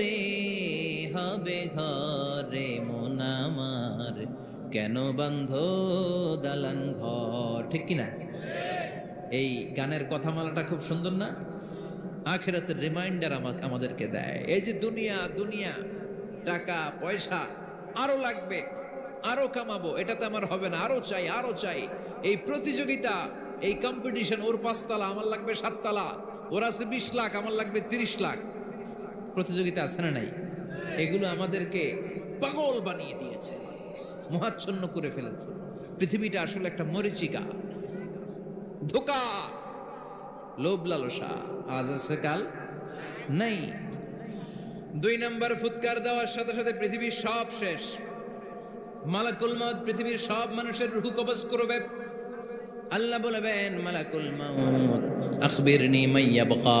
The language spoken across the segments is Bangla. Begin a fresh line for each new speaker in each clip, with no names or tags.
করে হবে ঘরে মন আমার। কেন বন্ধ দালান ঘর? ঠিক কিনা? এই গানের কথামালাটা খুব সুন্দর না? আখেরাতের রিমাইন্ডার আমাদেরকে দেয়। এই যে দুনিয়া দুনিয়া, টাকা, পয়সা, আরও লাগবে, আরও কামাবো এটাতে আমার হবে না। আরও চাই আরও চাই। এই প্রতিযোগিতা, এই কম্পিটিশন ওর পাঁচতলা, আমার লাগবে সাততলা। ওর আছে বিশ লাখ, আমার লাগবে তিরিশ লাখ। প্রতিযোগিতা আছে না নাই? এগুলো আমাদেরকে পাগল বানিয়ে দিয়েছে, মহাচ্ছন্ন করে ফেলেছে। পৃথিবীটা আসলে একটা মরিচিকা, ধোকা, লোভ লালসা। আজ আছে কাল? নাই। দুই নাম্বার ফুৎকার দেওয়ার সাথে সাথে পৃথিবীর সব শেষ। মালাকুল মাউত পৃথিবীর সব মানুষের রুহু কবজ করবে। আল্লাহ বলবেন, মালাকুল মাউত, আখবিরনি মাইয়া বকা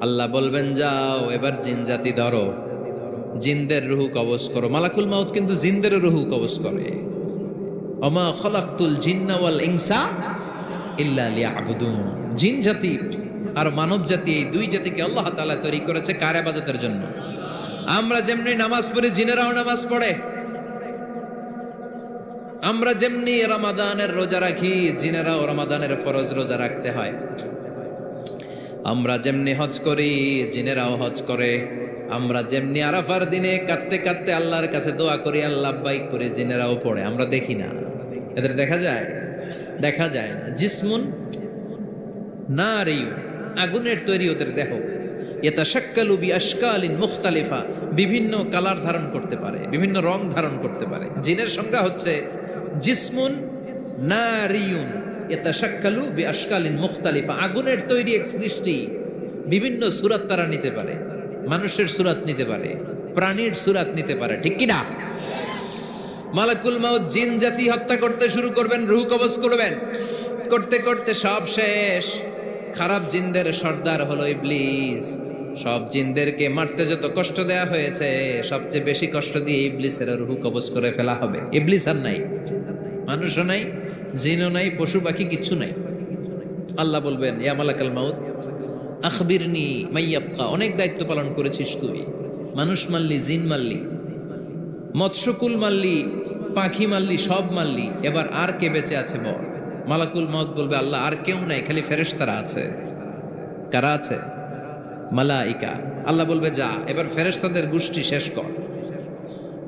আল্লাহ বলবেন, যাও, এবার জিন জাতি ধরো। জিনদের রুহু কবজ করো। মালাকুল মাউত কিন্তু জিনদের রুহু কবজ করে। অমা খলাক্তুল জিন্না ওয়াল ইনসা ইল্লা লিয়াবুদুন। জিন জাতি আর মানব জাতি, এই দুই জাতিকে আল্লাহ তাআলা তৈরি করেছে কার ইবাদতের জন্য? আমরা যেমনি নামাজ পড়ি, জিনেরাও নামাজ পড়ে। আমরা যেমনি রমাদানের রোজা রাখি, জিনেরাও রমাদানের ফরজ রোজা রাখতে হয়। আমরা যেমনি হজ করি, জিনেরাও হজ করে। আমরা যেমনি আরাফার দিনে কাঁদতে কাঁদতে আল্লাহর কাছে দোয়া করি, আল্লাহ বাইক করে জিনেরাও পড়ে। আমরা দেখি না। এদের দেখা যায়? দেখা যায় না। জিসমুন না রেইউ আগুনের তৈরি ওদের দেহ। এটা শাক্কালু বি আশকালিন মুখতালিফা। বিভিন্ন কালার ধারণ করতে পারে, বিভিন্ন রং ধারণ করতে পারে। জিনের সংজ্ঞা হচ্ছে জিসমুন নারিয়ুন। এটা শাক্কালু বি আশকালিন মুখতালিফা, আগুনের তৈরি এক সৃষ্টি বিভিন্ন সুরাত তারা নিতে পারে, মানুষের সুরাত নিতে পারে, প্রাণীর সুরাত নিতে পারে, ঠিক কিনা? মালাকুল মাউত জিন জাতি হত্যা করতে শুরু করবেন, রুহ কবজ করবেন। করতে করতে সব শেষ। খারাপ জিনদের সর্দার হলো ইবলিস। সব জিনদেরকে মারতে যত কষ্ট দেয়া হয়েছে, সবচেয়ে বেশি কষ্ট দিয়ে ইবলিসের রুহু কবজ করে ফেলা হবে। ইবলিস আর নাই। মানুষও নাই জিনও নাই, পশু পাখি কিচ্ছু নাই। আল্লাহ বলবেন, ইয়া মালাকাল মাউত, আখবিরনি মাইয়াবকা। অনেক দায়িত্ব পালন করেছিস তুই। মানুষ মারলি, জিন মারলি, মৎস্যকুল মারলি, পাখি মারলি, সব মারলি। এবার আর কে বেঁচে আছে বল? মালাকুল মত বলবে, আল্লাহ, আর কেউ নাই, খালি ফেরেশতারা আছে। কারা আছে? মালাইকা। আল্লাহ বলবে, যা, এবার ফেরেশতাদের গোষ্ঠী শেষ কর।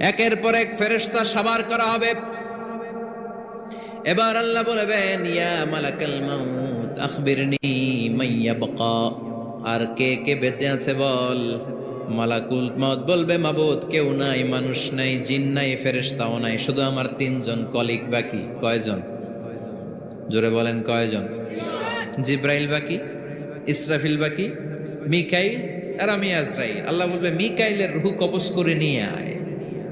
একের পর এক ফেরেশতা সাবার করা হবে। এবার আল্লাহ বলবেন, ইয়া মালাকাল মাউত, আখবিরনি মাইয়া আর কে কে বেঁচে আছে বল? মালাকুল মত বলবে, মাবুদ, কেউ নাই, মানুষ নাই, জিন নাই, ফেরেশতাও নাই, শুধু আমার তিনজন কলিগ বাকি। কয়জন? জোরে বলেন, কয়জন? জিব্রাইল বাকি, ইসরাফিল বাকি, মিকাইল আর আমি আজরাইল। আল্লাহ বলবে, মিকাইলের রুহু কবজ করে নিয়ে আয়।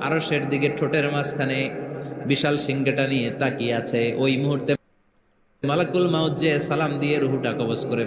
আরশের দিকে ঠোঁটের মাঝখানে বিশাল সিংহটা নিয়ে তাকিয়ে আছে। ওই মুহূর্তে মালাকুল মাউজ্জে সালাম দিয়ে রুহুটা কবজ করে